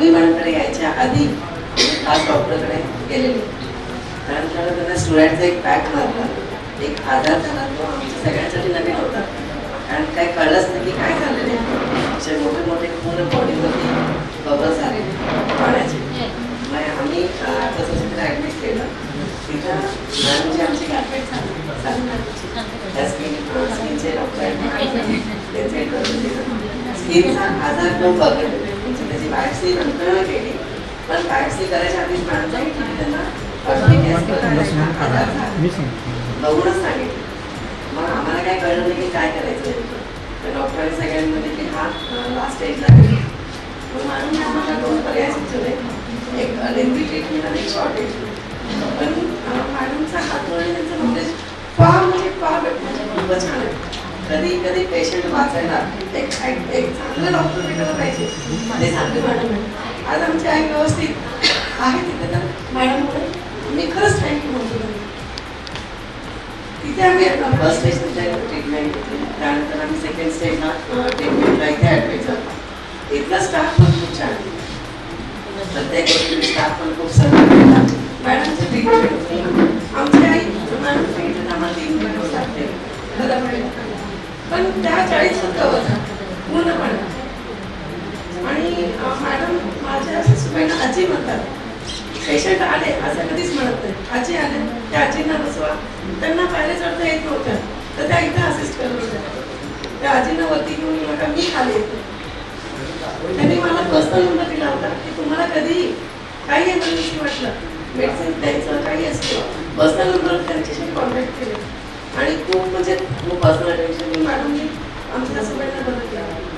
मी मॅडमकडे यायच्या आधी खास डॉक्टरकडे गेलेली. कारण त्याला त्यांना स्टुडंटचा एक पॅक मारला. एक आधार झाला तो आमच्या सगळ्यांसाठी नवीन होता. कारण काय कळलंच नाही की काय झालेलं आहे. असे मोठे मोठे पूर्ण बॉडीवरती बबल झाले पाण्याचे. आम्ही अं, तसं ॲडमिट केलं तिथं मॅडम आमची ॲडमिट झाली त्या स्किन स्किनचे डॉक्टर त्यांचे स्किनचा आजार पण बघितले बायोप्सी नंतर केली पण बायोप्सी करायच्या आधीच की त्यांना. बघूनच सांगितलं. मग आम्हाला काय कळलं नाही की काय करायचं तर डॉक्टरांनी सगळ्यांमध्ये की हा लास्ट स्टेजला मग मॅडम आम्हाला दोन पर्याय सुचवले. एक लेंथी ट्रीटमेंट आणि एक शॉर्ट ट्रीटमेंट पण मॅडमचा हात त्यांचं नॉलेज फार म्हणजे फार म्हणजे खूपच छान आहे. कधी कधी पेशंट वाचायला एक एक चांगलं डॉक्टर भेटायला पाहिजे. ते सांगते मॅडम आज आमची आई व्यवस्थित आहे तिथे तर. मॅडम मी खरंच थँक्यू म्हणतो. तिथे आम्ही फर्स्ट स्टेज ट्रीटमेंट घेतली. त्यानंतर आम्ही सेकंड स्टेजला ट्रीटमेंटला इथे ॲडमिट झालो. इथला स्टाफ पण खूप छान प्रत्येक गोष्टी स्टाफ पण खूप सहकार्य केला. मॅडमचे ट्रीटमेंट आमची आई मॅडम ट्रीटमेंट आम्हाला तीन महिने लागते घरामध्ये पण त्या चाळीस वजन पूर्णपणे. आणि मॅडम माझ्या सासूबाईंना आजी म्हणतात पेशंट आले असं कधीच म्हणत नाही. आजी आले त्या आजींना बसवा. त्यांना पायऱ्या चढता येत नव्हत्या तर त्या इथं असिस्ट करत होत्या. त्या आजींना वरती घेऊन येऊ नका मी खाली येते. त्यांनी मला पर्सनल नंबर दिला होता की तुम्हाला कधी काही एमर्जन्सी वाटलं मेडिसिन द्यायचं काही असतं पर्सनल नंबर त्यांच्याशी कॉन्टॅक्ट केले. आणि खूप म्हणजे खूप असं टेन्शन मी मॅडमनी आमच्या सासूबाईंना बदल केला